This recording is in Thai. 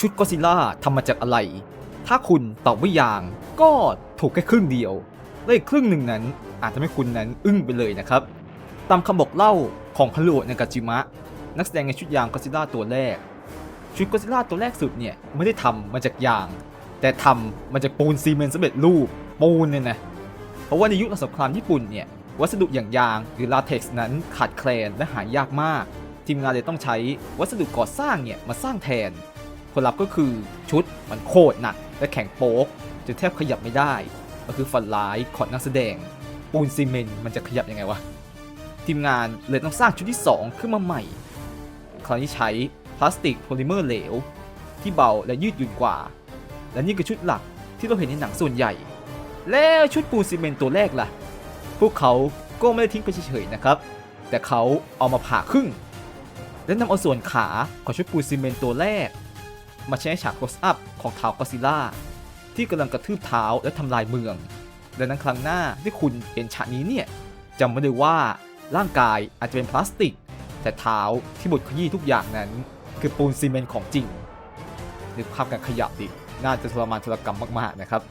ชุดก็ซิล่าทำมาจากอะไร ถ้าคุณตอบว่ายาง ก็ถูกแค่ครึ่งเดียว และอีกครึ่งหนึ่งนั้น อาจทำให้คุณนั้นอึ้งไปเลยนะครับ ตามคำบอกเล่าของฮันโรนากาจิมะ นักแสดงในชุดยางก็ซิล่าตัวแรก ชุดก็ซิล่าตัวแรกสุดเนี่ยไม่ได้ทำมาจากยาง แต่ทำมาจากปูนซีเมนต์สำเร็จรูปปูนเนี่ยนะเพราะว่าในยุคสงครามญี่ปุ่นเนี่ยวัสดุอย่างยางหรือลาเท็กซ์นั้นขาดแคลนและหายากมาก ทีมงานเลยต้องใช้วัสดุก่อสร้างเนี่ยมาสร้างแทน ลลัพธ์ก็คือชุดมันโคตรหนัก และแข็งโป๊กจนแทบขยับไม่ได้ ก็คือฝันร้ายของนักแสดง ปูนซีเมนต์มันจะขยับยังไงวะ ทีมงานเลยต้องสร้างชุดที่ 2 ขึ้นมาใหม่ คราวนี้ใช้พลาสติกโพลิเมอร์เหลว ที่เบาและยืดหยุ่นกว่า และนี่คือชุดหลักที่เราเห็นในหนังส่วนใหญ่ แล้วชุดปูนซีเมนต์ตัวแรกล่ะ พวกเขาก็ไม่ได้ทิ้งไปเฉยๆนะครับ แต่เขาเอามาผ่าครึ่งและนำเอาส่วนขาของชุดปูนซีเมนต์ตัวแรก มาใช้ฉากโคสอัพของเท้ากอซิล่าที่กำลังกระทืบเท้าและทำลายเมือง ดังนั้นครั้งหน้าที่คุณเห็นฉากนี้เนี่ยจำไว้เลยว่าร่างกายอาจจะเป็นพลาสติก แต่เท้าที่บดขยี้ทุกอย่างนั้น คือปูนซีเมนต์ของจริงนึกภาพการขยับดิน่าจะทรมานทรกรรมมากๆนะครับ